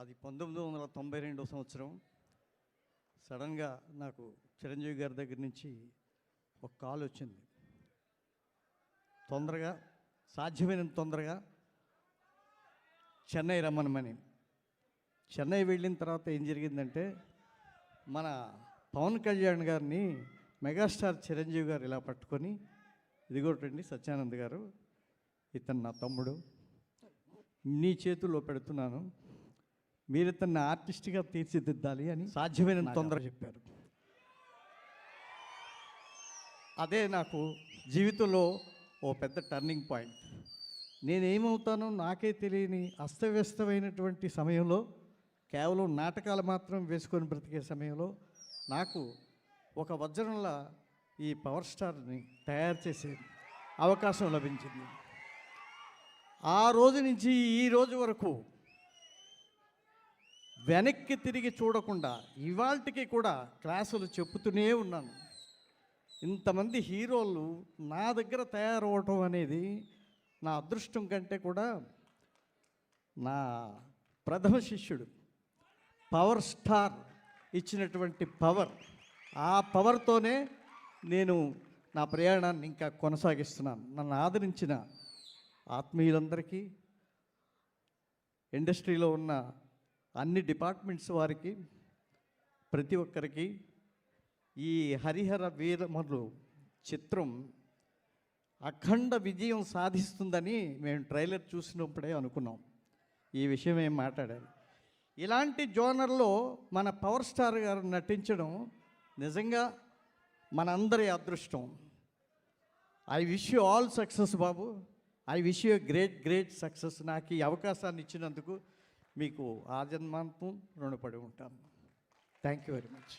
అది పంతొమ్మిది వందల తొంభై రెండో సంవత్సరం. సడన్గా నాకు చిరంజీవి గారి దగ్గర నుంచి ఒక కాల్ వచ్చింది. తొందరగా సాధ్యమైనంత తొందరగా చెన్నై రమ్మనమని. చెన్నై వెళ్ళిన తర్వాత ఏం జరిగిందంటే మన పవన్ కళ్యాణ్ గారిని మెగాస్టార్ చిరంజీవి గారు ఇలా పట్టుకొని ఇదిగోటండి సత్యానంద్ గారు ఇతను నా తమ్ముడు నీ చేతుల్లో పెడుతున్నాను మీరు ఇతన్ని ఆర్టిస్ట్గా తీర్చిదిద్దాలి అని సాధ్యమైన తొందర చెప్పారు. అదే నాకు జీవితంలో ఓ పెద్ద టర్నింగ్ పాయింట్ నేనేమవుతానో నాకే తెలియని అస్తవ్యస్తమైనటువంటి సమయంలో కేవలం నాటకాలు మాత్రం వేసుకొని బ్రతికే సమయంలో నాకు ఒక వజ్రంలా ఈ పవర్ స్టార్ని తయారు చేసే అవకాశం లభించింది. ఆ రోజు నుంచి ఈ రోజు వరకు వెనక్కి తిరిగి చూడకుండా ఇవాళకి కూడా క్లాసులు చెప్తూనే ఉన్నాను. ఇంతమంది హీరోలు నా దగ్గర తయారవటం అనేది నా అదృష్టం కంటే కూడా నా ప్రథమ శిష్యుడు పవర్ స్టార్ ఇచ్చినటువంటి పవర్. ఆ పవర్తోనే నేను నా ప్రయాణాన్ని ఇంకా కొనసాగిస్తున్నాను. నన్ను ఆదరించిన ఆత్మీయులందరికీ ఇండస్ట్రీలో ఉన్న అన్ని డిపార్ట్మెంట్స్ వారికి ప్రతి ఒక్కరికి ఈ హరిహర వీరమలు చిత్రం అఖండ విజయం సాధిస్తుందని మేము ట్రైలర్ చూసినప్పుడే అనుకున్నాం. ఈ విషయం ఏం మాట్లాడాలి ఇలాంటి జోనర్లో మన పవర్ స్టార్ గారు నటించడం నిజంగా మనందరి అదృష్టం. I wish you all success Babu. I wish you great great success. నాకు ఈ అవకాశాన్ని ఇచ్చినందుకు మీకు ఆ జన్మాంతం రుణపడి ఉంటాను thank you very much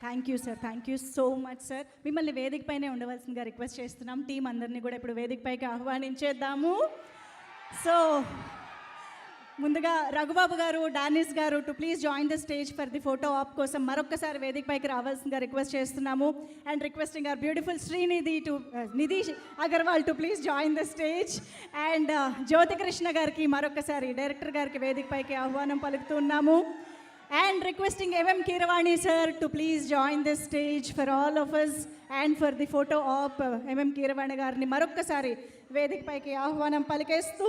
thank you sir thank you so much sir మిమ్మల్ని వేదిక పైనే ఉండవలసిందిగా రిక్వెస్ట్ చేస్తున్నాం. టీం అందరినీ కూడా ఇప్పుడు వేదిక పైకి ఆహ్వానించేద్దాము. సో ముందుగా రఘుబాబు గారు డానిస్ గారు to please join the stage for the photo op కోసం మరొకసారి వేదిక పైకి రావాల్సిందిగా రిక్వెస్ట్ చేస్తున్నాము. And requesting our beautiful Srinidhi to Nidhi Agarwal to please join the stage and Jyothi Krishna గారికి మరొకసారి డైరెక్టర్ గారికి వేదిక పైకి ఆహ్వానం పలుకుతున్నాము. And requesting MM Keeravani sir to please join the stage for all of us and for the photo op MM Keeravani గారిని మరొక్కసారి వేదికపైకి ఆహ్వానం పలికేస్తూ